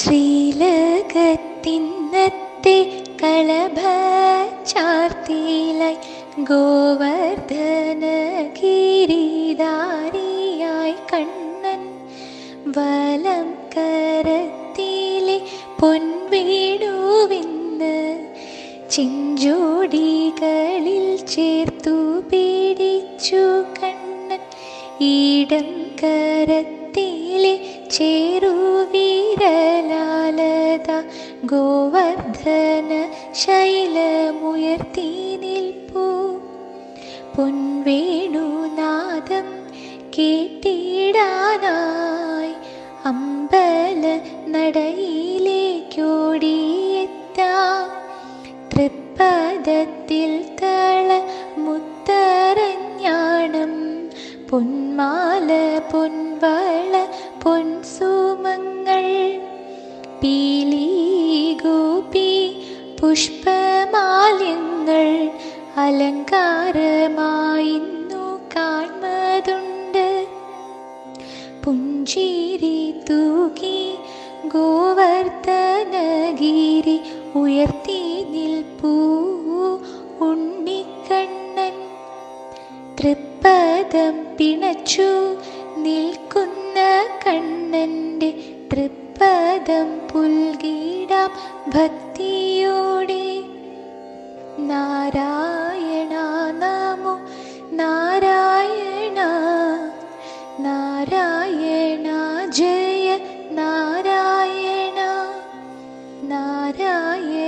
ശ്രീലകത്തിന്നത്തെ കളഭ ചാർത്തിയിലായി ഗോവർദ്ധന ഗിരിധാരിയായി കണ്ണൻ വലം കരത്തിലെ പൊൻവീടുവിന്ന് ചിഞ്ചോടികളിൽ ചേർത്തു പിടിച്ചു കണ്ണൻ ഈടം കരത്തിലെ ചേരുവിരലാലത ഗോവർദ്ധന ശൈലമുയർത്തി നിൽപ്പൂ. പൊൻവേണുനാദം കേട്ടിടാനായി അമ്പല നടയിലേക്കോടിയെത്താം. തൃപ്പദത്തിൽ തള മുത്തറഞ്ഞാണം പൊന്മാല പൊൻവള പൊൻസുമങ്ങൾ പീലി ഗോപി പുഷ്പമാല്യങ്ങൾ അലങ്കാരമായിന്നു കാൺമതുണ്ട് പുഞ്ചിരി തൂകി ഗോവർത്തനഗിരി ഉയർത്തി നിൽപ്പൂ ഉണ്ണിക്കണ്ണൻ. തൃപ്പദം പിണച്ചു നിൽക്കുന്ന കണ്ണന്റെ പദം पुल्गीडा ഭക്തിയോടെ. നാരായണ नामो നാരായണ നാരായണ ജയ നാരായണ നാരായണ